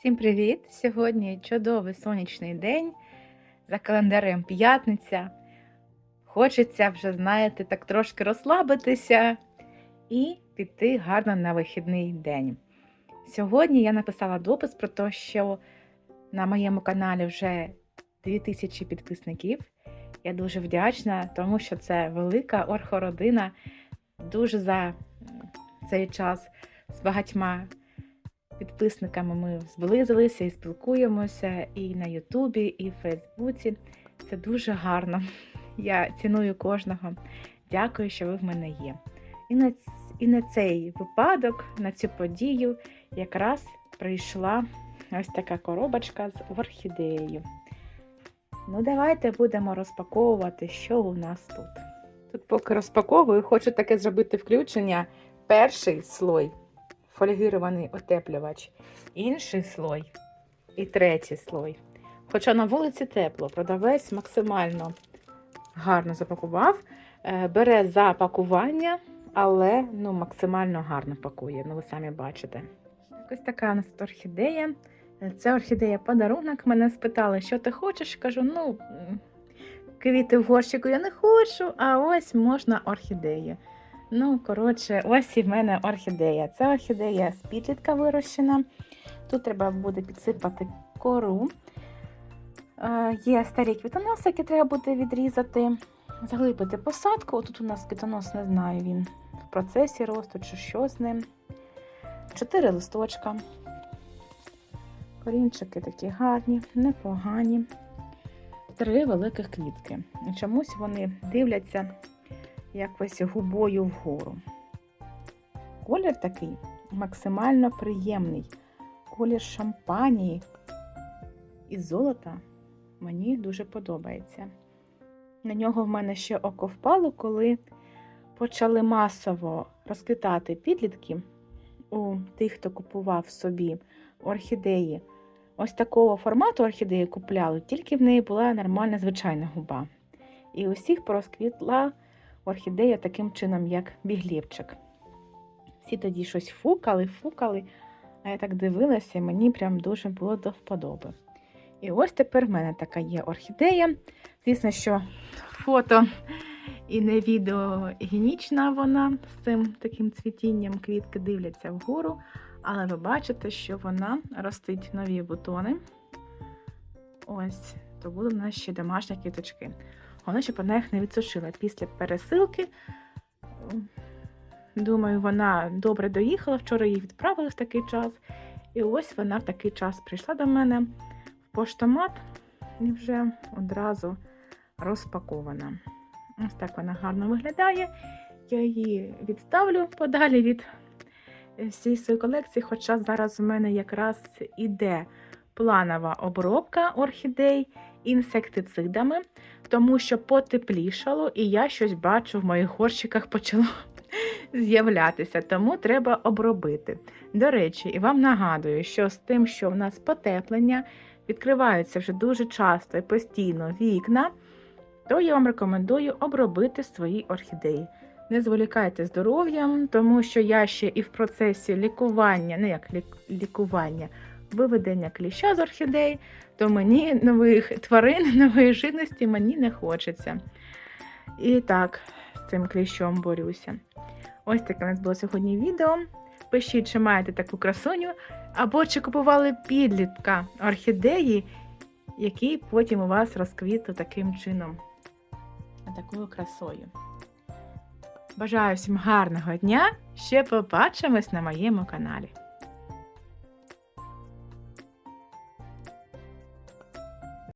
Всім привіт! Сьогодні чудовий сонячний день. За календарем п'ятниця. Хочеться вже, знаєте, так трошки розслабитися і піти гарно на вихідний день. Сьогодні я написала допис про те, що на моєму каналі вже 2000 підписників. Я дуже вдячна, тому що це велика орхородина. Дуже за цей час з багатьма підписниками ми зблизилися і спілкуємося і на Ютубі, і в Фейсбуці. Це дуже гарно. Я ціную кожного. Дякую, що ви в мене є. І на, і на цей випадок, на цю подію, якраз прийшла ось така коробочка з орхідеєю. Ну, давайте будемо розпаковувати, що у нас тут. Тут, поки розпаковую, хочу таке зробити включення. Перший слой фольгірований утеплювач, інший слой і третій слой. Хоча на вулиці тепло, продавець максимально гарно запакував, е, бере за пакування, але ну, максимально гарно пакує. Ну, ви самі бачите. Ось така у нас орхідея. Е, Це орхідея подарунок. Мене спитали, що ти хочеш? Кажу, ну, квіти в горщику я не хочу, а ось можна орхідею. Ну, коротше, ось і в мене орхідея. Це орхідея з підлітка вирощена. Тут треба буде підсипати кору. Е, Є старі квітоносики, треба буде відрізати, заглибити посадку. Тут у нас квітонос, не знаю, він в процесі росту чи що з ним. Чотири листочка. Корінчики такі гарні, непогані. Три великих квітки. Чомусь вони дивляться якось губою вгору. Колір такий максимально приємний. Колір шампанії і золота мені дуже подобається. На нього в мене ще око впало, коли почали масово розквітати підлітки у тих, хто купував собі орхідеї. Ось такого формату орхідеї купляли, тільки в неї була нормальна звичайна губа. І усіх порозквітла орхідея таким чином, як біглівчик. Всі тоді щось фукали, фукали, а я так дивилася, і мені прям дуже було до вподоби. І ось тепер в мене така є орхідея. Звісно, що фото і не відео відеогенічна вона з цим таким цвітінням квітки дивляться вгору, але ви бачите, що вона ростить нові бутони. Ось, то будуть у нас ще домашні квіточки. Головне, щоб вона їх не відсушила після пересилки. Думаю, вона добре доїхала. Вчора її відправили в такий час. І ось вона в такий час прийшла до мене в поштомат і вже одразу розпакована. Ось так вона гарно виглядає. Я її відставлю подалі від е, всієї своєї колекції, хоча зараз у мене якраз іде планова обробка орхідей інсектицидами, тому що потеплішало, і я щось бачу в моїх горщиках почало з'являтися, тому треба обробити. До речі, і вам нагадую, що з тим, що в нас потеплення, відкриваються вже дуже часто і постійно вікна, то я вам рекомендую обробити свої орхідеї. Не зволікайте здоров'ям, тому що я ще і в процесі лікування, не як лікування, виведення кліща з орхідей, то мені нових тварин, нової жирності мені не хочеться. І так, з цим кліщом борюся. Ось таке у нас було сьогодні відео. Пишіть, чи маєте таку красуню, або чи купували підлітка орхідеї, який потім у вас розквітли таким чином, такою красою. Бажаю всім гарного дня! Ще побачимось на моєму каналі.